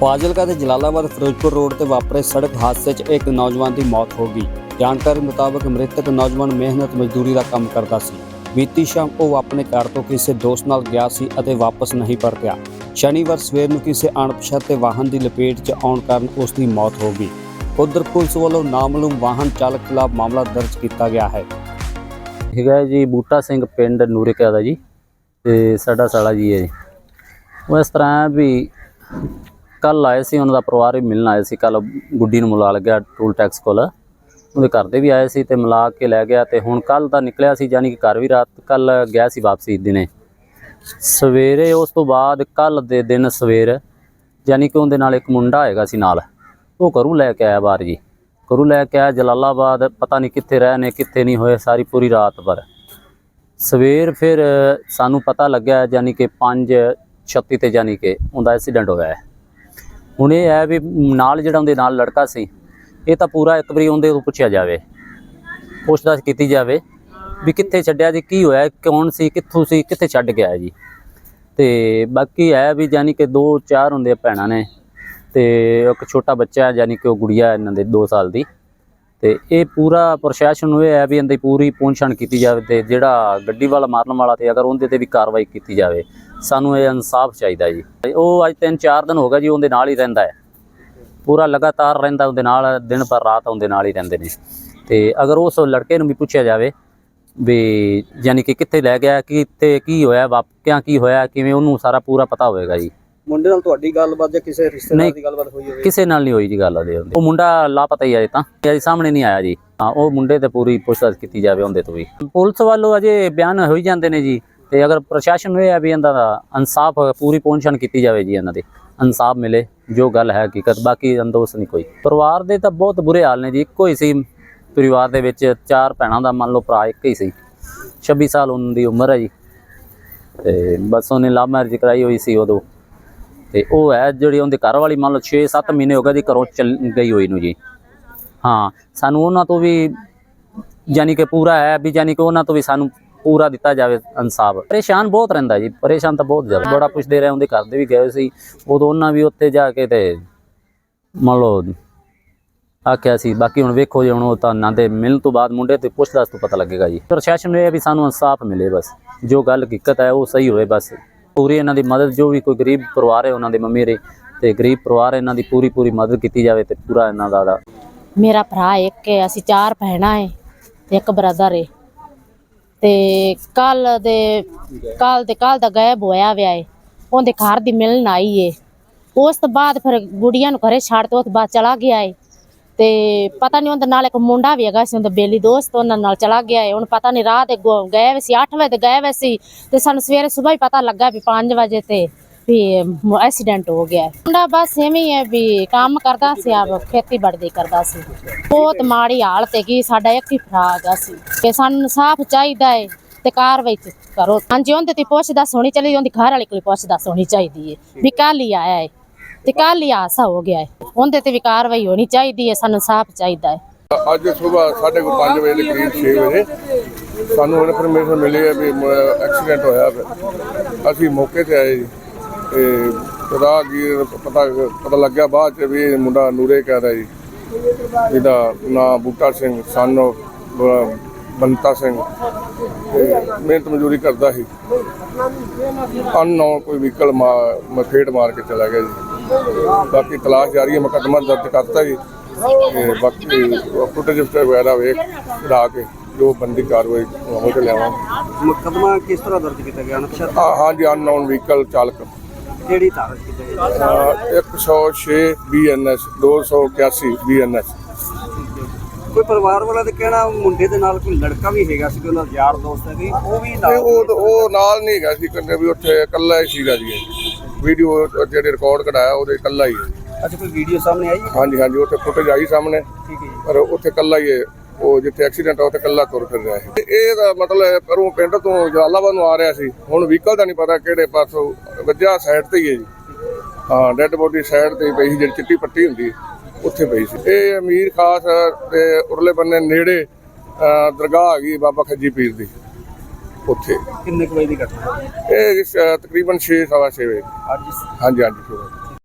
ਫਾਜ਼ਿਲਕਾ ਦੇ ਜਲਾਲਾਬਾਦ ਫਿਰੋਜ਼ਪੁਰ ਰੋਡ ਤੇ ਵਾਪਰੇ ਸੜਕ ਹਾਦਸੇ 'ਚ ਇੱਕ ਨੌਜਵਾਨ ਦੀ ਮੌਤ ਹੋ ਗਈ। ਜਾਣਕਾਰੀ ਮੁਤਾਬਕ ਮ੍ਰਿਤਕ ਨੌਜਵਾਨ ਮਿਹਨਤ, ਮਜ਼ਦੂਰੀ ਦਾ ਕੰਮ ਕਰਦਾ ਸੀ। ਬੀਤੀ ਸ਼ਾਮ ਉਹ ਆਪਣੇ ਘਰ ਤੋਂ ਕਿਸੇ ਦੋਸਤ ਨਾਲ ਗਿਆ ਸੀ ਅਤੇ ਵਾਪਸ ਨਹੀਂ ਪਰਤਿਆ। ਸ਼ਨੀਵਾਰ ਸਵੇਰ ਨੂੰ ਕਿਸੇ ਅਣਪਛਾਤੇ ਵਾਹਨ ਦੀ ਲਪੇਟ 'ਚ ਆਉਣ ਕਾਰਨ ਉਸ ਦੀ ਮੌਤ ਹੋ ਗਈ। ਉਧਰ ਪੁਲਿਸ ਵੱਲੋਂ ਨਾਮਲੂਮ ਵਾਹਨ ਚਾਲਕ ਖਿਲਾਫ ਮਾਮਲਾ ਦਰਜ ਕੀਤਾ ਗਿਆ ਹੈ। ਹੈਗਾ ਜੀ, ਬੂਟਾ ਸਿੰਘ ਪਿੰਡ ਨੂਰੇਕਾ ਦਾ ਜੀ। ਤੇ ਸਾਡਾ ਸਾਲਾ ਜੀ ਹੈ ਜੀ। ਉਹ ਇਸ ਤਰ੍ਹਾਂ ਹੈ ਵੀ ਕੱਲ ਆਏ ਸੀ, ਉਹਨਾਂ ਦਾ ਪਰਿਵਾਰ ਵੀ ਮਿਲਣ ਆਏ ਸੀ ਕੱਲ ਗੁੱਡੀ ਨੂੰ ਮਿਲਾ ਲੱਗਿਆ ਟੂਲ ਟੈਕਸ ਕੋਲ। ਉਹਦੇ ਘਰ ਦੇ ਵੀ ਆਏ ਸੀ ਤੇ ਮਿਲਾ ਕੇ ਲੈ ਗਿਆ ਤੇ ਹੁਣ ਕੱਲ ਦਾ ਨਿਕਲਿਆ ਸੀ, ਯਾਨੀ ਕਿ ਘਰ ਵੀ ਰਾਤ ਕੱਲ ਗਿਆ ਸੀ ਵਾਪਸੀ ਦਿਨੇ। ਸਵੇਰੇ ਉਸ ਤੋਂ ਬਾਅਦ ਕੱਲ ਦੇ ਦਿਨ ਸਵੇਰ, ਯਾਨੀ ਕਿ ਉਹਦੇ ਨਾਲ ਇੱਕ ਮੁੰਡਾ ਹੈਗਾ ਸੀ ਨਾਲ, ਉਹ ਘਰੋਂ ਲੈ ਕੇ ਆਇਆ ਬਾਹਰ ਜੀ। ਘਰੋਂ ਲੈ ਕੇ ਆਇਆ ਜਲਾਲਾਬਾਦ, ਪਤਾ ਨਹੀਂ ਕਿੱਥੇ ਰਹੇ ਨੇ, ਕਿੱਥੇ ਨਹੀਂ ਹੋਏ, ਸਾਰੀ ਪੂਰੀ ਰਾਤ ਪਰ ਸਵੇਰ ਫਿਰ ਸਾਨੂੰ ਪਤਾ ਲੱਗਿਆ ਯਾਨੀ ਕਿ 5 36 ਤੇ ਯਾਨੀ ਕਿ ਉਹਦਾ ਐਕਸੀਡੈਂਟ ਹੋਇਆ ਹੈ। ਹੁਣ ਇਹ ਹੈ ਵੀ ਨਾਲ ਜਿਹੜਾ ਉਹਦੇ ਨਾਲ ਲੜਕਾ ਸੀ, ਇਹ ਤਾਂ ਪੂਰਾ ਇੱਕ ਵਾਰੀ ਉਹਦੇ ਤੋਂ ਪੁੱਛਿਆ ਜਾਵੇ। ਪੁੱਛਤਾਛ ਕੀਤੀ ਜਾਵੇ ਵੀ ਕਿੱਥੇ ਛੱਡਿਆ ਜੀ, ਕੀ ਹੋਇਆ, ਕੌਣ ਸੀ, ਕਿੱਥੋਂ ਸੀ, ਕਿੱਥੇ ਛੱਡ ਗਿਆ ਜੀ। ਤੇ ਬਾਕੀ ਹੈ ਵੀ ਯਾਨੀ ਕਿ ਦੋ ਚਾਰ ਹੁੰਦੇ ਭੈਣਾਂ ਨੇ ਤੇ ਇੱਕ ਛੋਟਾ ਬੱਚਾ ਹੈ ਯਾਨੀ ਕਿ ਉਹ ਗੁੜੀਆ ਇਹਨਾਂ ਦੇ 2 ਸਾਲ ਦੀ। ਤੇ ਇਹ ਪੂਰਾ ਪ੍ਰਸ਼ਾਸਨ ਨੂੰ ਇਹ ਹੈ ਵੀ ਇਹਨਾਂ ਦੀ ਪੂਰੀ ਪੁੰਛਣ ਕੀਤੀ ਜਾਵੇ ਤੇ ਜਿਹੜਾ ਗੱਡੀ ਵਾਲਾ ਮਾਰਨ ਵਾਲਾ ਤੇ ਅਗਰ ਉਹਦੇ ਤੇ ਵੀ ਕਾਰਵਾਈ ਕੀਤੀ ਜਾਵੇ। ਸਾਨੂੰ ਇਹ ਇਨਸਾਫ ਚਾਹੀਦਾ ਜੀ। ਉਹ ਅੱਜ 3-4 ਦਿਨ ਹੋ ਗਿਆ ਜੀ ਉਹਦੇ ਨਾਲ ਹੀ ਰਹਿੰਦਾ ਹੈ। ਪੂਰਾ ਲਗਾਤਾਰ ਰਹਿੰਦਾ ਉਹਦੇ ਨਾਲ ਦਿਨ ਪਰ ਰਾਤ ਉਹਦੇ ਨਾਲ ਹੀ ਰਹਿੰਦੇ ਨੇ। ਤੇ ਅਗਰ ਉਸ ਲੜਕੇ ਨੂੰ ਵੀ ਪੁੱਛਿਆ ਜਾਵੇ ਵੀ ਯਾਨੀ ਕਿ ਕਿੱਥੇ ਲੈ ਗਿਆ ਕਿੱਥੇ ਕੀ ਹੋਇਆ ਵਾਕਿਆ ਕੀ ਹੋਇਆ ਕਿਵੇਂ ਉਹਨੂੰ ਸਾਰਾ ਪੂਰਾ ਪਤਾ ਹੋਵੇਗਾ ਜੀ। ਮੁੰਡੇ ਨਾਲ ਤੁਹਾਡੀ ਗੱਲਬਾਤ ਜਾਂ ਕਿਸੇ ਰਿਸ਼ਤੇਦਾਰ। ਦੀ ਗੱਲਬਾਤ ਹੋਈ ਹੋਵੇ? ਕਿਸੇ ਨਾਲ ਨਹੀਂ ਹੋਈ ਜੀ ਗੱਲ ਉਹਦੇ। ਹੁੰਦੀ ਉਹ ਮੁੰਡਾ ਲਾਪਤਾ ਹੀ ਆ ਅਜੇ ਤਾਂ। ਅਜੇ ਸਾਹਮਣੇ ਨਹੀਂ ਆਇਆ ਜੀ। ਹਾਂ ਉਹ ਮੁੰਡੇ ਤੇ ਪੂਰੀ ਪੁੱਛਤਾਛ ਕੀਤੀ ਜਾਵੇ ਉਹਦੇ ਤੋਂ ਵੀ। ਪੁਲਿਸ ਵੱਲੋਂ ਅਜੇ ਬਿਆਨ ਹੋਈ ਜਾਂਦੇ ਨੇ ਜੀ। ਤੇ ਅਗਰ ਪ੍ਰਸ਼ਾਸਨ ਨੂੰ ਇਹ ਹੈ ਵੀ ਇਹਨਾਂ ਦਾ ਇਨਸਾਫ ਪੂਰੀ ਪਹੁੰਚਣ ਕੀਤੀ ਜਾਵੇ ਜੀ ਇਹਨਾਂ ਦੇ, ਇਨਸਾਫ ਮਿਲੇ, ਜੋ ਗੱਲ ਹੈ ਹਕੀਕਤ, ਬਾਕੀ ਅੰਦੋਸ਼ ਨਹੀਂ ਕੋਈ। ਪਰਿਵਾਰ ਦੇ ਤਾਂ ਬਹੁਤ ਬੁਰੇ ਹਾਲ ਨੇ ਜੀ, ਇੱਕੋ ਹੀ ਸੀ। ਪਰਿਵਾਰ ਦੇ ਵਿੱਚ ਚਾਰ ਭੈਣਾਂ ਦਾ ਮੰਨ ਲਓ ਭਰਾ ਇੱਕ ਹੀ ਸੀ। 26 ਸਾਲ ਉਹਨਾਂ ਦੀ ਉਮਰ ਹੈ ਜੀ। ਤੇ ਬਸ ਉਹਨੇ ਲਵ ਮੈਰਿਜ ਕਰਾਈ ਹੋਈ ਸੀ ਉਦੋਂ। ਤੇ ਉਹ ਹੈ ਜਿਹੜੀ ਉਹਦੇ ਘਰ ਵਾਲੀ ਮੰਨ ਲਓ 6-7 ਮਹੀਨੇ ਹੋ ਗਏ ਦੀ ਘਰੋਂ ਚੱਲ ਗਈ ਹੋਈ ਨੂੰ ਜੀ। ਹਾਂ, ਸਾਨੂੰ ਉਹਨਾਂ ਤੋਂ ਵੀ ਯਾਨੀ ਕਿ ਪੂਰਾ ਹੈ ਵੀ ਯਾਨੀ ਕਿ ਉਹਨਾਂ ਤੋਂ ਵੀ ਸਾਨੂੰ ਪੂਰਾ ਦਿੱਤਾ ਜਾਵੇ ਇਨਸਾਫ। ਪਰੇਸ਼ਾਨ ਬਹੁਤ ਰਹਿੰਦਾ ਜੀ, ਪਰੇਸ਼ਾਨ ਤਾਂ ਬਹੁਤ ਜ਼ਿਆਦਾ। ਬੜਾ ਪੁੱਛਦੇ ਰਹੇ, ਉਹਦੇ ਘਰ ਦੇ ਵੀ ਗਏ ਸੀ। ਉਦੋਂ ਉਹਨਾਂ ਵੀ ਉੱਥੇ ਜਾ ਕੇ ਤੇ ਮੰਨ ਲਓ ਆਖਿਆ ਸੀ, ਬਾਕੀ ਹੁਣ ਵੇਖੋ ਜੀ ਹੁਣ ਉਹ ਤਾਂ ਨਾ ਦੇ ਮਿਲਣ ਤੋਂ ਬਾਅਦ ਮੁੰਡੇ ਤੇ ਪੁੱਛਦਾ ਤੋਂ ਪਤਾ ਲੱਗੇਗਾ ਜੀ। ਪ੍ਰਸ਼ਾਸਨ ਨੂੰ ਵੀ ਸਾਨੂੰ ਇਨਸਾਫ ਮਿਲੇ ਬਸ। ਜੋ ਗੱਲ ਹਕੀਕਤ ਹੈ, ਉਹ ਸਹੀ ਹੋਵੇ ਬਸ। ਪੂਰੀ ਇਹਨਾਂ ਦੀ ਮਦਦ, ਜੋ ਵੀ ਕੋਈ ਗਰੀਬ ਪਰਿਵਾਰ ਹੈ ਉਹਨਾਂ ਦੇ ਮੰਮੀ ਤੇ ਗਰੀਬ ਪਰਿਵਾਰ ਇਹਨਾਂ ਦੀ ਪੂਰੀ ਪੂਰੀ ਮਦਦ ਕੀਤੀ ਜਾਵੇ ਤੇ ਪੂਰਾ ਇਹਨਾਂ ਦਾ ਦਾ ਮੇਰਾ ਭਰਾ ਇੱਕ ਹੈ, ਅਸੀਂ ਚਾਰ ਭੈਣਾਂ ਹੈ ਤੇ ਇੱਕ ਬ੍ਰਦਰ ਹੈ। ਤੇ ਕੱਲ ਦੇ ਕੱਲ ਦੇ ਕੱਲ ਦਾ ਗਾਇਬ ਹੋਇਆ ਵਿਆ ਏ। ਉਹਦੇ ਘਰ ਦੀ ਮਿਲਣ ਆਈ ਏ। ਉਸ ਤੋਂ ਬਾਅਦ ਫਿਰ ਗੁੜੀਆਂ ਨੂੰ ਘਰੇ ਛੱਡ ਤੋਂ ਉਸ ਤੋਂ ਬਾਅਦ ਚਲਾ ਗਿਆ ਏ। ਤੇ ਪਤਾ ਨਹੀਂ ਉਹਦੇ ਨਾਲ ਇੱਕ ਮੁੰਡਾ ਵੀ ਹੈਗਾ ਸੀ, ਉਹਦਾ ਬੇਲੀ ਦੋਸਤ, ਉਹਨਾਂ ਨਾਲ ਚਲਾ ਗਿਆ ਏ। ਹੁਣ ਪਤਾ ਨਹੀਂ ਰਾਤ ਦੇ ਗੋ- ਗਏ ਹੋਏ ਸੀ 8 ਵਜੇ ਤੇ ਗਏ ਹੋਏ ਸੀ। ਤੇ ਸਾਨੂੰ ਸਵੇਰੇ ਸਵੇਰ ਹੀ ਪਤਾ ਲੱਗਾ ਵੀ 5 ਵਜੇ ਤੇ ਵੀ ਐਕਸੀਡੈਂਟ ਹੋ ਗਿਆ। ਮੁੰਡਾ ਬਸ ਐਵੇਂ ਹੈ ਵੀ ਕੰਮ ਕਰਦਾ ਸੀ, ਆਪ ਖੇਤੀਬਾੜੀ ਕਰਦਾ ਸੀ। ਬਹੁਤ ਮਾੜੀ ਹਾਲਤ ਹੈਗੀ, ਸਾਡਾ ਇੱਕ ਹੀ ਭਰਾ ਹੈਗਾ ਸੀ। ਕਿ ਸਾਨੂੰ ਇਨਸਾਫ ਚਾਹੀਦਾ ਹੈ ਤੇ ਕਾਰਵਾਈ ਕਰੋ। ਹਾਂਜੀ, ਉਹਦੇ ਤੇ ਪੁੱਛਦਾ ਹੋਣੀ ਚਾਹੀਦੀ, ਉਹਦੀ ਘਰ ਵਾਲੇ ਕੋਲ ਪੁੱਛਦਾ ਹੋਣੀ ਚਾਹੀਦੀ ਹੈ ਵੀ ਕੱਲ ਹੀ ਆਇਆ ਹੈ ਤੇ ਕੱਲ ਹੀ ਹਾਦਸਾ ਹੋ ਗਿਆ ਹੈ। ਉਹਦੇ ਤੇ ਵੀ ਕਾਰਵਾਈ ਹੋਣੀ ਚਾਹੀਦੀ ਹੈ, ਸਾਨੂੰ ਇਨਸਾਫ ਚਾਹੀਦਾ ਹੈ। ਅੱਜ ਸਵੇਰ ਸਾਢੇ ਕੁ ਪੰਜ ਵਜੇ ਦੇ ਕਰੀਬ 6 ਵਜੇ ਸਾਨੂੰ ਇਨਫੋਰਮੇਸ਼ਨ ਮਿਲੀ ਹੈ ਵੀ ਐਕਸੀਡੈਂਟ ਹੋਇਆ ਹੈ। ਅਸੀਂ ਮੌਕੇ ਤੇ ਆਏ ਜੀ। ਤੇ ਰਾਹਗੀਰ ਪਤਾ ਪਤਾ ਲੱਗਿਆ ਬਾਅਦ ਚ ਵੀ ਇਹ ਮੁੰਡਾ ਨੂਰੇ ਕਹਿ ਰਿਹਾ ਜੀ। ਜਿਹਦਾ ਨਾਂ ਬੂਟਾ ਸਿੰਘ ਸਨ ਬੰਤਾ ਸਿੰਘ। ਮਿਹਨਤ ਮਜ਼ਦੂਰੀ ਕਰਦਾ ਸੀ। ਅਨਨੋਨ ਕੋਈ ਵਹੀਕਲ ਮਾਰ ਫੇਟ ਮਾਰ ਕੇ ਚਲਾ ਗਿਆ ਜੀ। ਬਾਕੀ ਤਲਾਸ਼ ਜਾਰੀ ਹੈ ਮੁਕੱਦਮਾ ਦਰਜ ਕਰਤਾ ਜੀ। ਤੇ ਬਾਕੀ ਫੁਟੇਜ ਵਗੈਰਾ ਵੇਖ ਲਾ ਕੇ ਜੋ ਬੰਦੀ ਕਾਰਵਾਈ ਹੋ ਤੇ ਲਿਆਵਾਂਗੇ। ਮੁਕਦਮਾ ਕਿਸ ਤਰ੍ਹਾਂ ਦਰਜ ਕੀਤਾ ਗਿਆ? ਹਾਂ ਹਾਂਜੀ ਅਨਨੋਨ ਵਹੀਕਲ ਚਾਲਕ। ਕਿਹੜੀ 'ਚ ਕੀਤਾ ਗਿਆ ਅਹ 106 ਬੀਐਨਐਸ 281 ਬੀਐਨਐਸ ਕੋਈ ਪਰਿਵਾਰ ਵਾਲਾ ਤੇ ਕਹਿਣਾ ਮੁੰਡੇ ਦੇ ਨਾਲ ਕੋਈ ਲੜਕਾ ਵੀ ਹੈਗਾ ਸੀ ਕਿ ਉਹਨਾਂ ਦਾ ਯਾਰ ਦੋਸਤ ਹੈ ਵੀ ਉਹ ਵੀ ਤੇ ਉਹ ਉਹ ਨਾਲ ਨਹੀਂ ਹੈਗਾ ਸੀ ਕੰਨੇ ਵੀ ਉੱਥੇ ਇਕੱਲਾ ਹੀ ਸੀਗਾ ਜੀ ਵੀਡੀਓ ਜਿਹੜੇ ਰਿਕਾਰਡ ਕਢਾਇਆ ਉਹਦੇ ਇਕੱਲਾ ਹੀ ਹੈ। ਅੱਛਾ ਕੋਈ ਵੀਡੀਓ ਸਾਹਮਣੇ ਆਈ ਹਾਂਜੀ ਹਾਂਜੀ ਉੱਥੇ ਫੁਟੇਜ ਆਈ ਸਾਹਮਣੇ। ਠੀਕ ਹੈ ਜੀ। ਪਰ ਉੱਥੇ ਇਕੱਲਾ ਹੀ ਹੈ। ਉਹ ਜਿੱਥੇ ਐਕਸੀਡੈਂਟ ਆ ਉੱਥੇ ਇਕੱਲਾ ਤੁਰ ਫਿਰ ਰਿਹਾ ਹੈ ਤੇ ਇਹ ਦਾ ਮਤਲਬ ਹੈ ਪਰੋਂ ਪਿੰਡ ਤੋਂ ਜਲਾਲਾਬਾਦ ਨੂੰ ਆ ਰਿਹਾ ਸੀ। ਹੁਣ ਵਹੀਕਲ ਦਾ ਨਹੀਂ ਪਤਾ ਕਿਹੜੇ ਪਾਸੋਂ ਵੱਜਾ ਸਾਈਡ ਤੇ ਹੀ ਹੈ ਜੀ। ਹਾਂ ਡੈੱਡ ਬੋਡੀ ਸਾਈਡ ਤੇ ਪਈ ਸੀ ਜਿਹੜੀ ਚਿੱਟੀ ਪੱਟੀ ਹੁੰਦੀ ਉੱਥੇ ਪਈ ਸੀ। ਇਹ ਅਮੀਰ ਖਾਸ ਤੇ ਉਰਲੇ ਬੰਨੇ ਨੇੜੇ ਦਰਗਾਹ ਹੈਗੀ ਬਾਬਾ ਖੱਜੀ ਪੀਰ ਦੀ ਉੱਥੇ। ਕਿੰਨੇ ਕੁ ਵਜੇ ਦੀ ਘਟਨਾ? ਇਹ ਤਕਰੀਬਨ 6 ਸਵਾ ਛੇ ਵਜੇ। ਅੱਜ। ਹਾਂਜੀ ਹਾਂਜੀ ਵਜੇ।